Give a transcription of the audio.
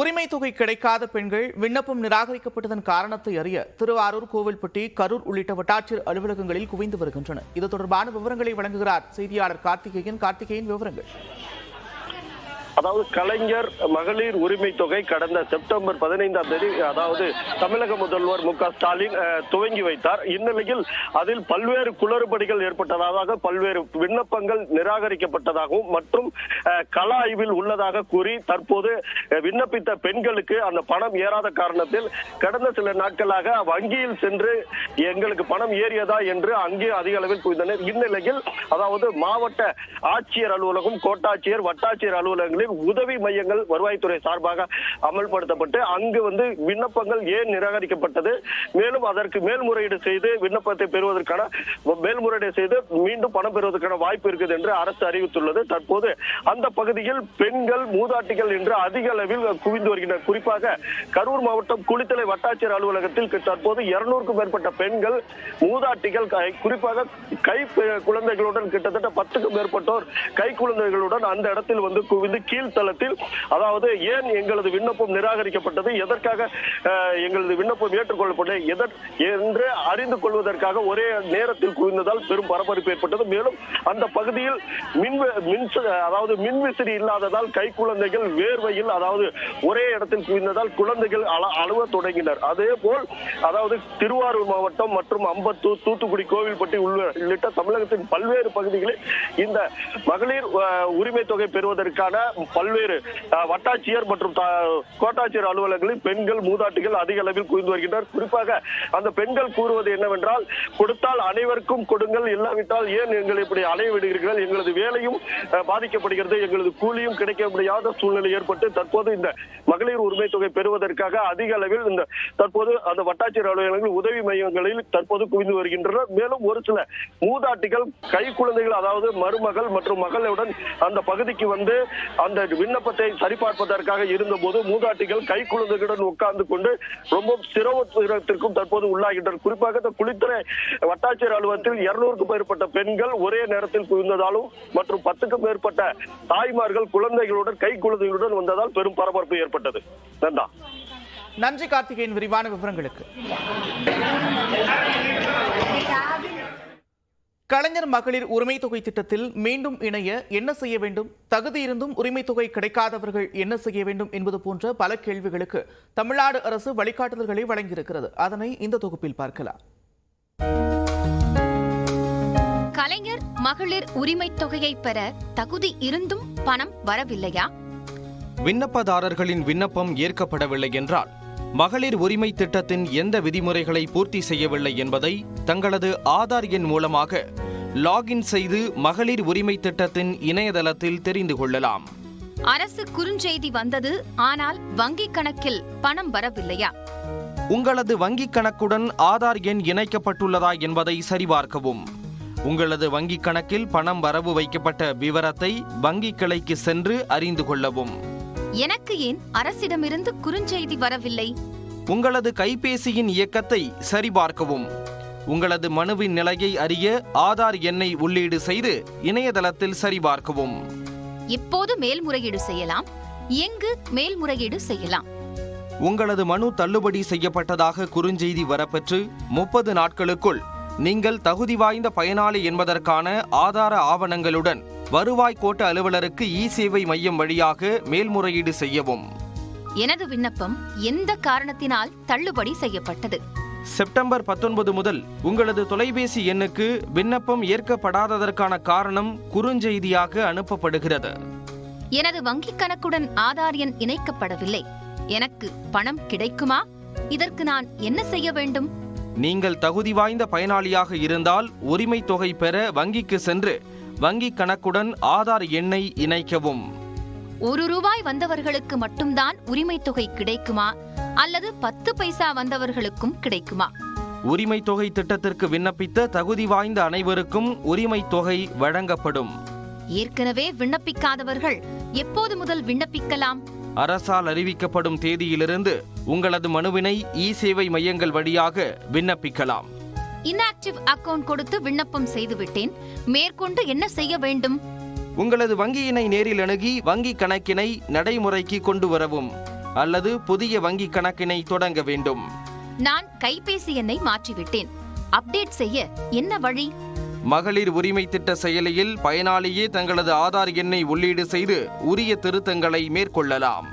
உரிமை தொகை கிடைக்காத பெண்கள் விண்ணப்பம் நிராகரிக்கப்பட்டதன் காரணத்தை அறிய திருவாரூர் கோவில்பட்டி கரூர் உள்ளிட்ட வட்டாட்சியர் அலுவலகங்களில் குவிந்து வருகின்றன இது தொடர்பான விவரங்களை வழங்குகிறார் செய்தியாளர் கார்த்திகேயன். கார்த்திகேயன் விவரங்கள். அதாவது கலைஞர் மகளிர் உரிமை தொகை கடந்த செப்டம்பர் பதினைந்தாம் தேதி அதாவது தமிழக முதல்வர் மு ஸ்டாலின் துவங்கி வைத்தார். இந்நிலையில் அதில் பல்வேறு குளறுபடிகள் ஏற்பட்டதாக பல்வேறு விண்ணப்பங்கள் நிராகரிக்கப்பட்டதாகவும் மற்றும் கள ஆய்வில் உள்ளதாக கூறி தற்போது விண்ணப்பித்த பெண்களுக்கு அந்த பணம் ஏறாத காரணத்தில் கடந்த சில நாட்களாக வங்கியில் சென்று எங்களுக்கு பணம் ஏறியதா என்று அங்கே அதிக அளவில் குவிந்தனர் இந்நிலையில் அதாவது மாவட்ட ஆட்சியர் அலுவலகம் கோட்டாட்சியர் வட்டாட்சியர் அலுவலகங்களில் உதவி மையங்கள் வருவாய்த்துறை சார்பாக அமல்படுத்தப்பட்டு அங்கு வந்து விண்ணப்பங்கள் ஏன் நிராகரிக்கப்பட்டது? மேலும் அதற்கு மேல்முறையீடு செய்து விண்ணப்பத்தை பெறுவதற்கான மேல்முறையீடு செய்து மீண்டும் பணம் பெறுவதற்கான வாய்ப்பு இருக்குது என்று அரசு அறிவித்துள்ளது. தற்போது அந்த பகுதியில் பெண்கள் மூதாட்டிகள் என்று அதிக அளவில் குவிந்து வருகின்றனர். குறிப்பாக கரூர் மாவட்டம் குளித்தலை வட்டாட்சியர் அலுவலகத்தில் தற்போது இருநூறுக்கும் மேற்பட்ட பெண்கள் மூதாட்டிகள் குறிப்பாக கை குழந்தைகளுடன் கிட்டத்தட்ட பத்துக்கும் மேற்பட்டோர் கை குழந்தைகளுடன் அந்த இடத்தில் வந்து குவிந்து கீழ்த்தளத்தில் அதாவது ஏன் எங்களது விண்ணப்பம் நிராகரிக்கப்பட்டது எதற்காக எங்களது விண்ணப்பம் ஏற்றுக்கொள்ளப்பட்டது எதற் என்று அறிந்து கொள்வதற்காக ஒரே நேரத்தில் குவிந்ததால் பெரும் பரபரப்பு ஏற்பட்டது. மேலும் அந்த பகுதியில் மின் மின் அதாவது மின்விசிறி இல்லாததால் கை குழந்தைகள் வேர்வையில் அதாவது ஒரே இடத்தில் குவிந்ததால் குழந்தைகள் அழுவ தொடங்கினர். அதே போல் அதாவது திருவாரூர் மாவட்டம் மற்றும் அம்பத்தூர் தூத்துக்குடி கோவில்பட்டி உள்ள- உள்ளிட்ட தமிழகத்தின் பல்வேறு பகுதிகளில் இந்த மகளிர் உரிமை தொகை பெறுவதற்கான பல்வேறு வட்டாட்சியர் மற்றும் கோட்டாட்சியர் அலுவலகங்களில் பெண்கள் மூதாட்டிகள் அதிக அளவில் குவிந்து வருகின்றனர். குறிப்பாக அந்த பெண்கள் கூறுவது என்னவென்றால் கொடுத்தால் அனைவருக்கும் கொடுங்கள் இல்லாவிட்டால் ஏன் எங்களை இப்படி அலைய விடுகிறீர்கள் எங்களது வேலையும் பாதிக்கப்படுகிறது. எங்களது கூலியும் கிடைக்க முடியாத சூழ்நிலை ஏற்பட்டு தற்போது இந்த மகளிர் உரிமை தொகை பெறுவதற்காக அதிக அளவில் இந்த தற்போது அந்த வட்டாட்சியர் அலுவலகங்கள் உதவி மையங்களில் தற்போது குவிந்து வருகின்றனர். மேலும் ஒரு சில மூதாட்டிகள் கை குழந்தைகள் அதாவது மருமகள் மற்றும் மகளுடன் அந்த பகுதிக்கு வந்து அந்த விண்ணப்பத்தை சரிபார்ப்பதற்காக இருந்தபோது மூதாட்டிகள் கை குழந்தைகளுடன் உட்கார்ந்து கொண்டு ரொம்ப சிரமத்திற்கும் தற்போது உள்ளாகின்றனர். குறிப்பாக இந்த குளித்தலை வட்டாட்சியர் அலுவலகத்தில் இருநூறுக்கும் மேற்பட்ட பெண்கள் ஒரே நேரத்தில் குவிந்ததாலும் மற்றும் பத்துக்கும் மேற்பட்ட தாய்மார்கள் குழந்தைகளுடன் கை குழந்தைகளுடன் வந்ததால் பெரும் பரபரப்பு ஏற்பட்டது. நன்றா. நன்றி கார்த்திகேயன் விரிவான விவரங்களுக்கு. கலைஞர் மகளிர் உரிமை தொகை திட்டத்தில் மீண்டும் இணைய என்ன செய்ய வேண்டும்? தகுதி இருந்தும் உரிமை தொகை கிடைக்காதவர்கள் என்ன செய்ய வேண்டும் என்பது போன்ற பல கேள்விகளுக்கு தமிழ்நாடு அரசு வழிகாட்டுதல்களை வழங்கியிருக்கிறது. அதனை இந்த தொகுப்பில் பார்க்கலாம். கலைஞர் மகளிர் உரிமைத் தொகையை பெற தகுதி இருந்தும் பணம் வரவில்லையா? விண்ணப்பதாரர்களின் விண்ணப்பம் ஏற்கப்படவில்லை என்றால் மகளிர் உரிமை திட்டத்தின் எந்த விதிமுறைகளை பூர்த்தி செய்யவில்லை என்பதை தங்களது ஆதார் எண் மூலமாக லாகின் செய்து மகளிர் உரிமை திட்டத்தின் இணையதளத்தில் தெரிந்து கொள்ளலாம். அரசு குறுஞ்செய்தி வந்தது ஆனால் வங்கிக் கணக்கில் பணம் வரவில்லையா? உங்களது வங்கிக் கணக்குடன் ஆதார் எண் இணைக்கப்பட்டுள்ளதா என்பதை சரிபார்க்கவும். உங்களது வங்கிக் கணக்கில் பணம் வரவு வைக்கப்பட்ட விவரத்தை வங்கிக் கிளைக்கு சென்று அறிந்து கொள்ளவும். எனக்கு ஏன் அரசிடமிருந்து குறுஞ்செய்தி வரவில்லை? உங்களது கைபேசியின் இயக்கத்தை சரிபார்க்கவும். உங்களது மனுவின் நிலையை அறிய ஆதார் எண்ணை உள்ளீடு செய்து இணையதளத்தில் சரிபார்க்கவும். இப்போது மேல்முறையீடு செய்யலாம். எங்கு மேல்முறையீடு செய்யலாம். உங்களது மனு தள்ளுபடி செய்யப்பட்டதாக குறுஞ்செய்தி வரப்பெற்று முப்பது நாட்களுக்குள் நீங்கள் தகுதி வாய்ந்த பயனாளி என்பதற்கான ஆதார ஆவணங்களுடன் வருவாய் கோட்ட அலுவலருக்கு இ சேவை மையம் வழியாக மேல்முறையீடு செய்யவும். எனது விண்ணப்பம் எந்த காரணத்தினால் தள்ளுபடி செய்யப்பட்டது? செப்டம்பர் பத்தொன்பது முதல் உங்களது தொலைபேசி எண்ணுக்கு விண்ணப்பம் ஏற்கப்படாததற்கான காரணம் குறுஞ்செய்தியாக அனுப்பப்படுகிறது. எனது வங்கிக் கணக்குடன் ஆதார் எண் இணைக்கப்படவில்லை. எனக்கு பணம் கிடைக்குமா? இதற்கு நான் என்ன செய்ய வேண்டும்? நீங்கள் தகுதி வாய்ந்த பயனாளியாக இருந்தால் உரிமை தொகை பெற வங்கிக்கு சென்று வங்கிக் கணக்குடன் ஆதார் எண்ணை இணைக்கவும். ஒரு ரூபாய் வந்தவர்களுக்கு மட்டும்தான் உரிமைத் தொகை கிடைக்குமா? அல்லது பத்து பைசா வந்தவர்களுக்கும் கிடைக்குமா? உரிமை தொகை திட்டத்திற்கு விண்ணப்பித்த தகுதி வாய்ந்த அனைவருக்கும் உரிமை தொகை வழங்கப்படும். ஏற்கனவே விண்ணப்பிக்காதவர்கள் எப்போது முதல் விண்ணப்பிக்கலாம்? அரசால் அறிவிக்கப்படும் தேதியிலிருந்து உங்களது மனுவினை இ சேவை மையங்கள் வழியாக விண்ணப்பிக்கலாம். இன்ஆக்டிவ் அக்கவுண்ட் கொடுத்து விண்ணப்பம் செய்துவிட்டேன். மேற்கொண்டு என்ன செய்ய வேண்டும்? உங்களது வங்கியினை நேரில் அணுகி வங்கி கணக்கினை நடைமுறைக்கு கொண்டு வரவும் அல்லது புதிய வங்கிக் கணக்கினை தொடங்க வேண்டும். நான் கைபேசி எண்ணை மாற்றிவிட்டேன். அப்டேட் செய்ய என்ன வழி? மகளிர் உரிமை திட்ட செயலியில் பயனாளியே தங்களது ஆதார் எண்ணை உள்ளீடு செய்து உரிய திருத்தங்களை மேற்கொள்ளலாம்.